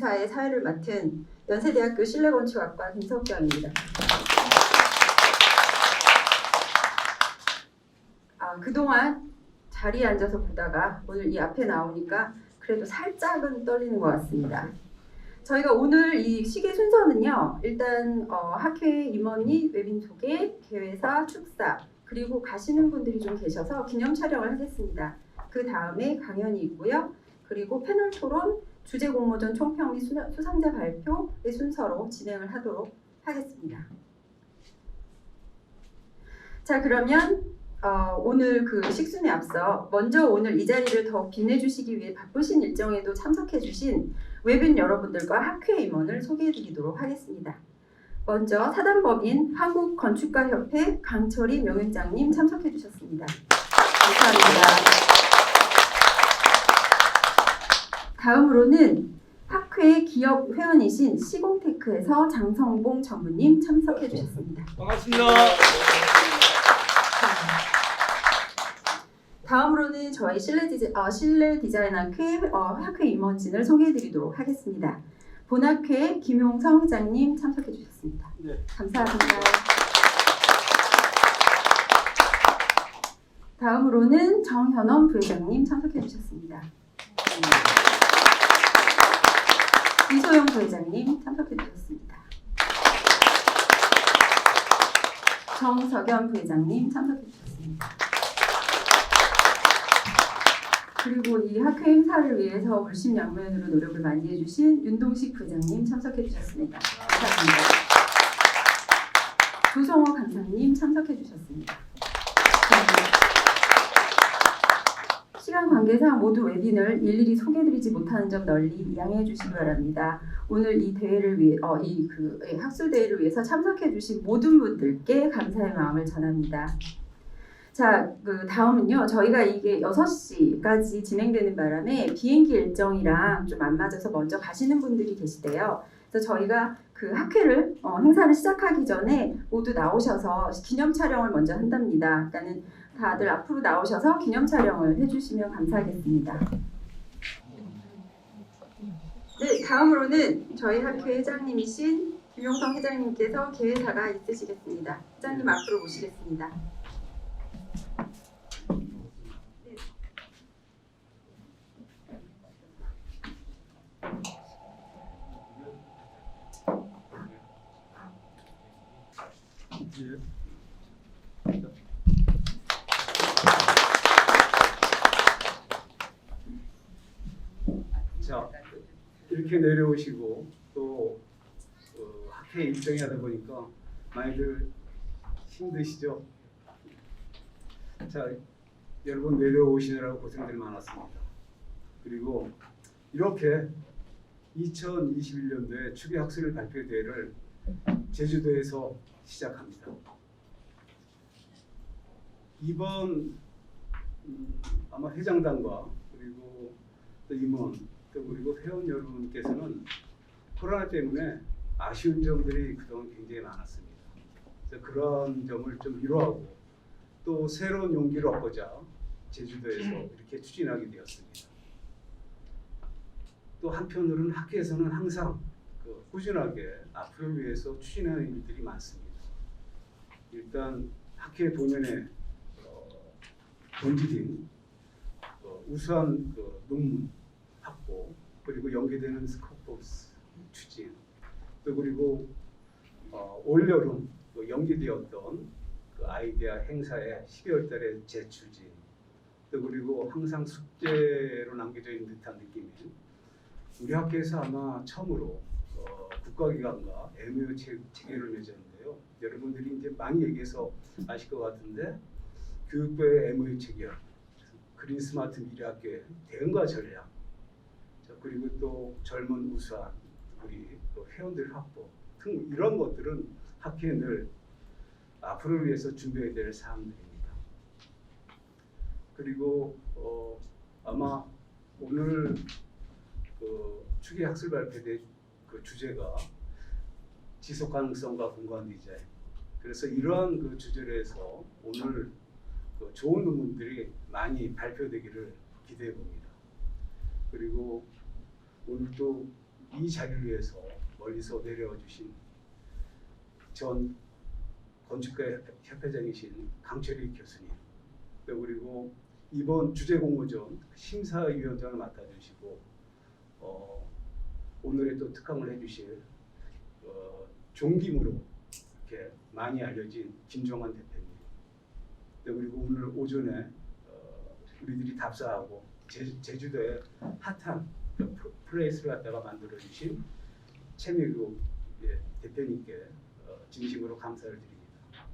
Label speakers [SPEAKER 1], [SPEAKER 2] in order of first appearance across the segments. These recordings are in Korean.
[SPEAKER 1] 행사의 사회를 맡은 연세대학교 실내건축학과 김석경입니다. 아, 그동안 자리에 앉아서 보다가 오늘 이 앞에 나오니까 그래도 살짝은 떨리는 것 같습니다. 저희가 오늘 이 시계 순서는요. 일단 어, 학회 임원이 웨빈 소개, 개회사, 축사 그리고 가시는 분들이 좀 계셔서 기념 촬영을 하겠습니다. 그 다음에 강연이 있고요. 그리고 패널 토론, 주제 공모전 총평 및 수상- 수상자 발표의 순서로 진행을 하도록 하겠습니다. 자 그러면 어, 오늘 그 식순에 앞서 먼저 오늘 이 자리를 더욱 빛내주시기 위해 바쁘신 일정에도 참석해주신 웨빈 여러분들과 학회 임원을 소개해드리도록 하겠습니다. 먼저 사단법인 한국건축가협회 강철희 명예장님 참석해주셨습니다. 감사합니다. 다음으로는 학회 기업 회원이신 시공테크에서 장성봉 전무님 참석해 주셨습니다.
[SPEAKER 2] 반갑습니다.
[SPEAKER 1] 다음으로는 저희 실내, 디자, 어, 실내 디자인 학회 어, 학회 임원진을 소개해 드리도록 하겠습니다. 본학회 김용성 회장님 참석해 주셨습니다.
[SPEAKER 2] 네.
[SPEAKER 1] 감사합니다. 다음으로는 정현원 부회장님 참석해 주셨습니다. 이소영 부회장님 참석해 주셨습니다. 정석연 부회장님 참석해 주셨습니다. 그리고 이 학회 행사를 위해서 물심 양면으로 노력을 많이 해주신 윤동식 부회장님 참석해 주셨습니다. 감사합니다. 조성호 강사님 참석해 주셨습니다. 시간 관계상 모두 웨빈을 일일이 소개드리지 못하는 점 널리 양해해 주시기 바랍니다. 오늘 이 대회를 위해 어, 이그 학술 대회를 위해서 참석해 주신 모든 분들께 감사의 마음을 전합니다. 자, 그 다음은요. 저희가 이게 6시까지 진행되는 바람에 비행기 일정이랑 좀 안 맞아서 먼저 가시는 분들이 계시대요. 그래서 저희가 그 학회를 어, 행사를 시작하기 전에 모두 나오셔서 기념 촬영을 먼저 한답니다. 그러니까는 다들 앞으로 나오셔서 기념 촬영을 해주시면 감사하겠습니다. 네, 다음으로는 저희 학교 회장님이신 김용성 회장님께서 개회사가 있으시겠습니다. 회장님 앞으로 모시겠습니다.
[SPEAKER 2] 예. 자, 이렇게 내려오시고 또 어, 학회 일정이 하다 보니까 많이들 힘드시죠? 자, 여러분 내려오시느라고 고생들 많았습니다. 그리고 이렇게 2021년도에 추계 학술 발표 대회를 제주도에서 시작합니다. 이번 음, 아마 회장단과 그리고 또 임원 또 그리고 회원 여러분께서는 코로나 때문에 아쉬운 점들이 그동안 굉장히 많았습니다. 그래서 그런 점을 좀 위로하고 또 새로운 용기를 얻고자 제주도에서 이렇게 추진하게 되었습니다. 또 한편으로는 학교에서는 항상 그 꾸준하게 앞으로 위해서 추진하는 일들이 많습니다. 일단 학회 본연의 어, 본질인 어, 우수한 그 논문 확보 그리고 연계되는 스코포스 추진 또 그리고 어, 올 여름 또 연기되었던 그 아이디어 행사의 12월 달에 재추진 또 그리고 항상 숙제로 남겨져 있는 듯한 느낌이 우리 학교에서 아마 처음으로 어, 국가기관과 MOU 체, 체계를 맺었는데요. 여러분들이 이제 많이 얘기해서 아실 것 같은데 교육부의 MOU 체계, 그린 스마트 미래학교의 대응과 전략, 자, 그리고 또 젊은 우수한 우리 또 회원들 확보 등 이런 것들은 학회에 늘 앞으로를 위해서 준비해야 될 사항들입니다. 그리고 어, 아마 오늘 그 추계 학술 발표대 그 주제가 지속 가능성과 공간 디자인. 그래서 이러한 그 주제로 해서 오늘 그 좋은 논문들이 많이 발표되기를 기대해 봅니다. 그리고 오늘 또 이 자리를 위해서 멀리서 내려와 주신 전 건축가 협회- 협회장이신 강철희 교수님 또 그리고 이번 주제 공모전 심사위원장을 맡아주시고 어, 오늘의 또 특강을 해주실 어, 종김으로 이렇게 많이 알려진 김종환 대표님 또 그리고 오늘 오전에 어, 우리들이 답사하고 제, 제주도의 핫한 플레이스를 갖다가 만들어 주신 최미규 예, 대표님께 어, 진심으로 감사를 드립니다.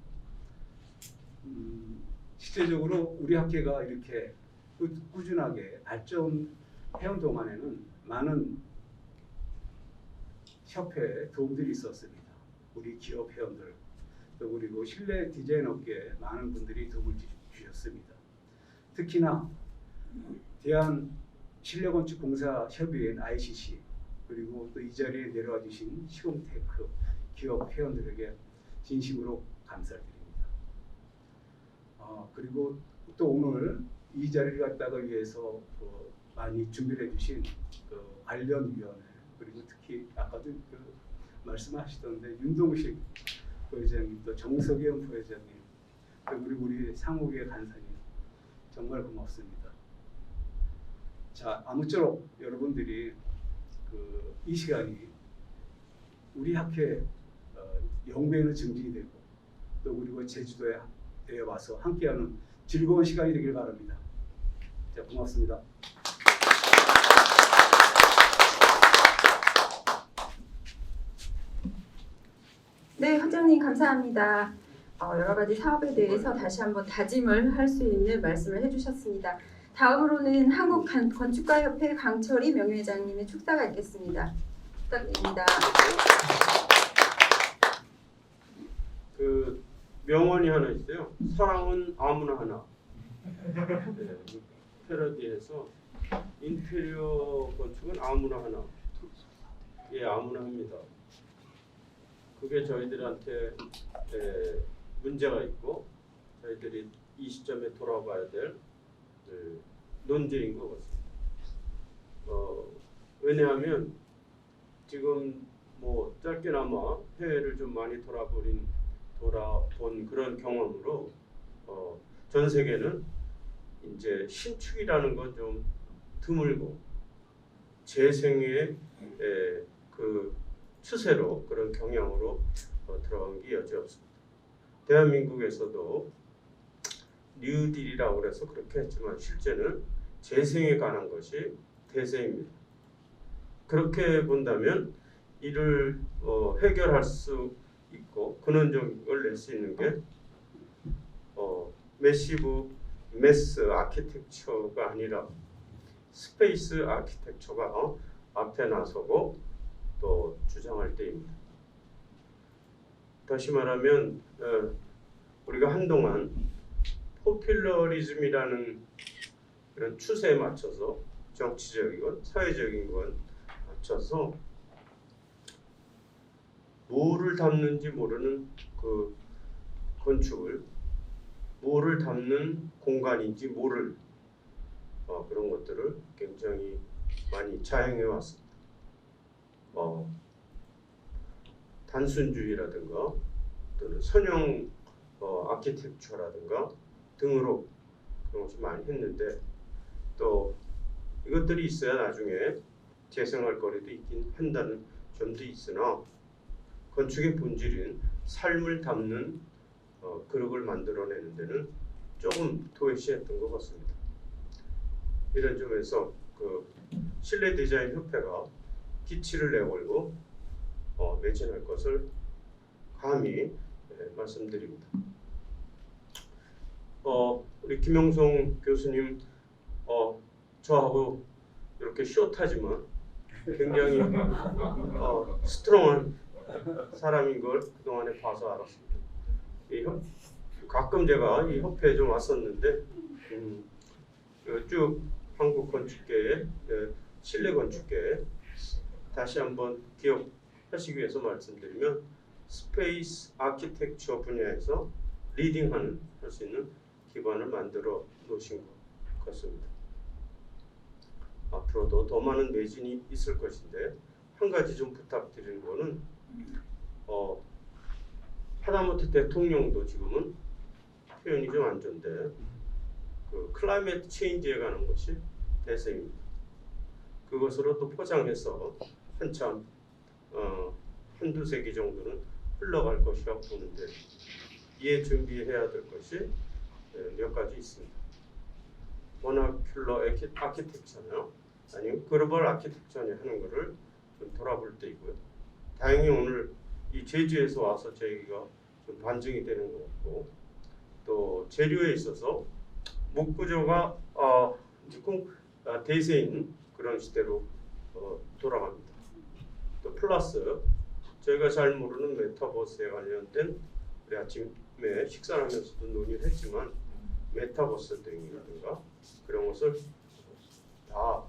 [SPEAKER 2] 음, 실제적으로 우리 학회가 이렇게 꾸- 꾸준하게 발전해온 동안에는 많은 협회에 도움들이 있었습니다. 우리 기업 회원들 또 그리고 실내 디자인 업계에 많은 분들이 도움을 주- 주셨습니다. 특히나 대한 실내건축 공사 협의회인 ICC 그리고 또 이 자리에 내려와 주신 시공테크 기업 회원들에게 진심으로 감사드립니다. 어, 그리고 또 오늘 이 자리를 갖다가 위해서 그 많이 준비해 주신 그 관련위원회 그리고 특히 아까도 그 말씀하시던데 윤동식 부회장님 또 정석영 부회장님 또 그리고 우리 상욱의 간사님 정말 고맙습니다. 자 아무쪼록 여러분들이 그 이 시간이 우리 학회 어, 영광의 증진이 되고 또 그리고 제주도에 에 와서 함께하는 즐거운 시간이 되길 바랍니다. 자 고맙습니다.
[SPEAKER 1] 네, 회장님 감사합니다. 어, 여러 가지 사업에 대해서 다시 한번 다짐을 할 수 있는 말씀을 해주셨습니다. 다음으로는 한국 간- 건축가협회 강철희 명예회장님의 축사가 있겠습니다. 부탁드립니다.
[SPEAKER 3] 그 명언이 하나 있어요. 사랑은 아무나 하나. 네, 패러디해서 인테리어 건축은 아무나 하나. 예, 아무나 합니다. 그게 저희들한테 에, 문제가 있고 저희들이 이 시점에 돌아봐야 될 에, 논제인 것 같습니다. 어, 왜냐하면 지금 뭐 짧게나마 해외를 좀 많이 돌아버린 돌아본 그런 경험으로 어, 전 세계는 이제 신축이라는 건 좀 드물고 재생의 에, 그 추세로 그런 경향으로 어, 들어간 게 여지없습니다. 대한민국에서도 뉴딜이라고 그래서 그렇게 했지만 실제는 재생에 관한 것이 대세입니다. 그렇게 본다면 이를 어, 해결할 수 있고 근원적을 낼 수 있는 게 어, 매시브 매스 아키텍처가 아니라 스페이스 아키텍처가 어, 앞에 나서고 또 주장할 때입니다. 다시 말하면 어, 우리가 한동안 포퓰러리즘이라는 그런 추세에 맞춰서 정치적이건 사회적인 건 맞춰서 뭐를 담는지 모르는 그 건축을 뭐를 담는 공간인지 모를 어, 그런 것들을 굉장히 많이 자행해 왔습니다. 어, 단순주의라든가 또는 선형 어, 아키텍처라든가 등으로 그런 것을 많이 했는데 또 이것들이 있어야 나중에 재생할 거리도 있긴 한다는 점도 있으나 건축의 본질인 삶을 담는 어, 그룹을 만들어내는 데는 조금 도외시했던 것 같습니다. 이런 점에서 그 실내 디자인 협회가 기치를 내걸고 어, 매진할 것을 감히 예, 말씀드립니다. 어, 우리 김영성 교수님 어, 저하고 이렇게 숏하지만 굉장히 어, 스트롱한 사람인 걸 그동안에 봐서 알았습니다. 이 협, 가끔 제가 이 협회에 좀 왔었는데 음, 그쭉 한국 건축계의 예, 실내 건축계 다시 한번 기억하시기 위해서 말씀드리면 스페이스 아키텍처 분야에서 리딩하는 할 수 있는 기반을 만들어 놓으신 것 같습니다. 앞으로도 더 많은 매진이 있을 것인데 한 가지 좀 부탁드리는 거는 어 하다못해 대통령도 지금은 표현이 좀 안 좋은데 그 클라이메트 체인지에 관한 것이 대세입니다. 그것으로 또 포장해서 한참 어 한두 세기 정도는 흘러갈 것이라 보는데 이에 준비해야 될 것이 예, 몇 가지 있습니다. 버나큘러 에키- 아키텍처나 아니면 글로벌 아키텍처냐 하는 것을 좀 돌아볼 때이고요. 다행히 오늘 이 제주에서 와서 저희가 좀 반증이 되는 것 같고 또 재료에 있어서 목구조가 어, 조금 아, 대세인 그런 시대로 어, 돌아갑니다. 또 플러스 저희가 잘 모르는 메타버스에 관련된 우리 아침에 식사를 하면서도 논의를 했지만 메타버스 등이라든가 그런 것을 다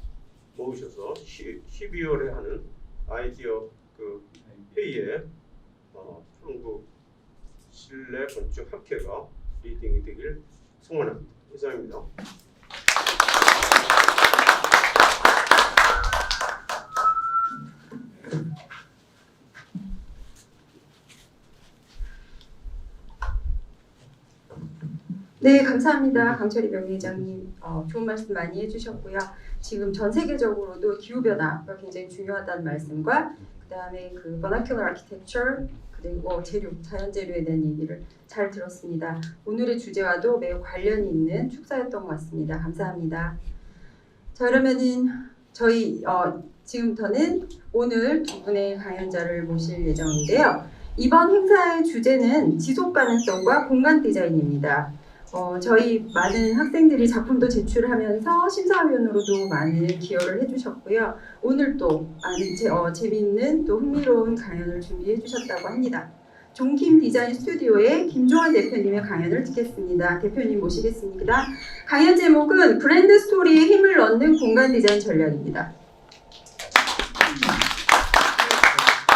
[SPEAKER 3] 모으셔서 12월에 하는 아이디어 그 회의에 어, 한국 실내 건축 학회가 리딩이 되길 소원합니다. 이상입니다.
[SPEAKER 1] 네, 감사합니다. 강철희 명예회장님 어, 좋은 말씀 많이 해주셨고요. 지금 전 세계적으로도 기후 변화가 굉장히 중요하다는 말씀과 그 다음에 그 버나큘러 아키텍처 그리고 재료, 자연 재료에 대한 얘기를 잘 들었습니다. 오늘의 주제와도 매우 관련이 있는 축사였던 것 같습니다. 감사합니다. 자 그러면은 저희 어, 지금부터는 오늘 두 분의 강연자를 모실 예정인데요. 이번 행사의 주제는 지속 가능성과 공간 디자인입니다. 어, 저희 많은 학생들이 작품도 제출하면서 심사위원으로도 많은 기여를 해주셨고요. 오늘 또 아는 제, 어, 재미있는 또 흥미로운 강연을 준비해 주셨다고 합니다. 종킴 디자인 스튜디오의 김종환 대표님의 강연을 듣겠습니다. 대표님 모시겠습니다. 강연 제목은 브랜드 스토리에 힘을 넣는 공간 디자인 전략입니다.